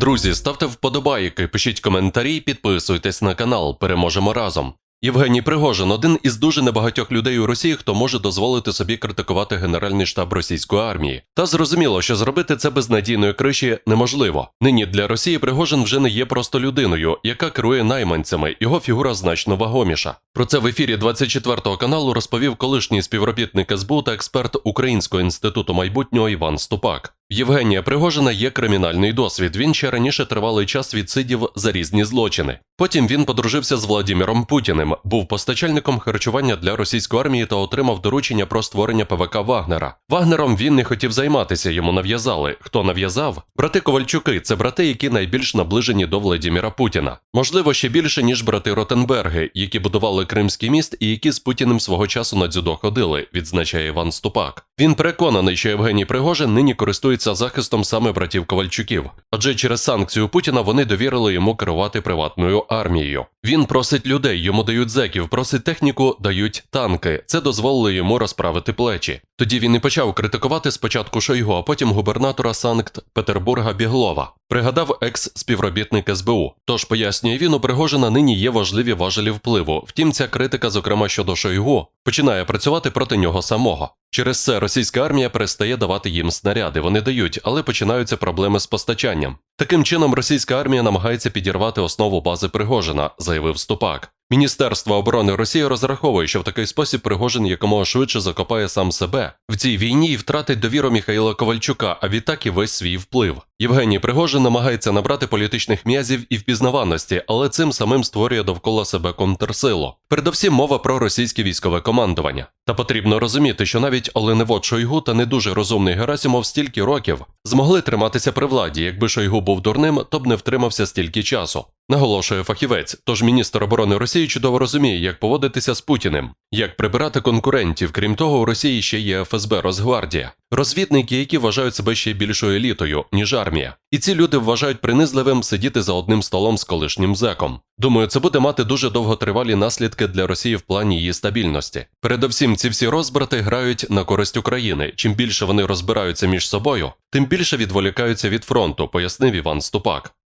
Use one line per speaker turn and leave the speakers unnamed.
Друзі, ставте вподобайки, пишіть коментарі, підписуйтесь на канал. Переможемо разом. Євгеній Пригожин один із дуже небагатьох людей у Росії, хто може дозволити собі критикувати Генеральний штаб російської армії. Та зрозуміло, що зробити це без надійної криші неможливо. Нині для Росії Пригожин вже не є просто людиною, яка керує найманцями. Його фігура значно вагоміша. Про це в ефірі 24 каналу розповів колишній співробітник СБУ та експерт Українського інституту майбутнього Іван Ступак. Євгенія Пригожина є кримінальний досвід. Він ще раніше тривалий час відсидів за різні злочини. Потім він подружився з Владіміром Путіним, був постачальником харчування для російської армії та отримав доручення про створення ПВК Вагнера. Вагнером він не хотів займатися, йому нав'язали. Хто нав'язав? Брати Ковальчуки це брати, які найбільш наближені до Владіміра Путіна. Можливо, ще більше ніж брати Ротенберги, які будували Кримський міст і які з Путіним свого часу на дзюдо ходили, відзначає Іван Ступак. Він переконаний, що Євгеній Пригожин нині користується захистом саме братів Ковальчуків, адже через санкцію Путіна вони довірили йому керувати приватною армією. Він просить людей, йому дають зеків, просить техніку, дають танки. Це дозволило йому розправити плечі. Тоді він і почав критикувати спочатку Шойгу, а потім губернатора Санкт-Петербурга Біглова. Пригадав екс-співробітник СБУ. Тож пояснює він, у Пригожина нині є важливі важелі впливу. Втім, ця критика, зокрема щодо Шойгу, починає працювати проти нього самого. Через це російська армія перестає давати їм снаряди. Вони дають, але починаються проблеми з постачанням. Таким чином, російська армія намагається підірвати основу бази Пригожина, заявив Ступак. Міністерство оборони Росії розраховує, що в такий спосіб Пригожин якомога швидше закопає сам себе в цій війні і втратить довіру Михайла Ковальчука, а відтак і весь свій вплив. Євгеній Пригожин намагається набрати політичних м'язів і впізнаваності, але цим самим створює довкола себе контрсилу. Передовсім мова про російське військове командування. Та потрібно розуміти, що навіть Оленевод Шойгу та не дуже розумний Герасимов стільки років змогли триматися при владі. Якби Шойгу був дурним, то б не втримався стільки часу. Наголошує фахівець. Тож міністр оборони Росії чудово розуміє, як поводитися з Путіним, як прибирати конкурентів. Крім того, у Росії ще є ФСБ Росгвардія, розвідники, які вважають себе ще більшою елітою, ніж армія. І ці люди вважають принизливим сидіти за одним столом з колишнім зеком. Думаю, це буде мати дуже довготривалі наслідки для Росії в плані її стабільності. Передовсім, ці всі розбрати грають на користь України. Чим більше вони розбираються між собою, тим більше відволікаються від фронту, пояснив Іван Ступак.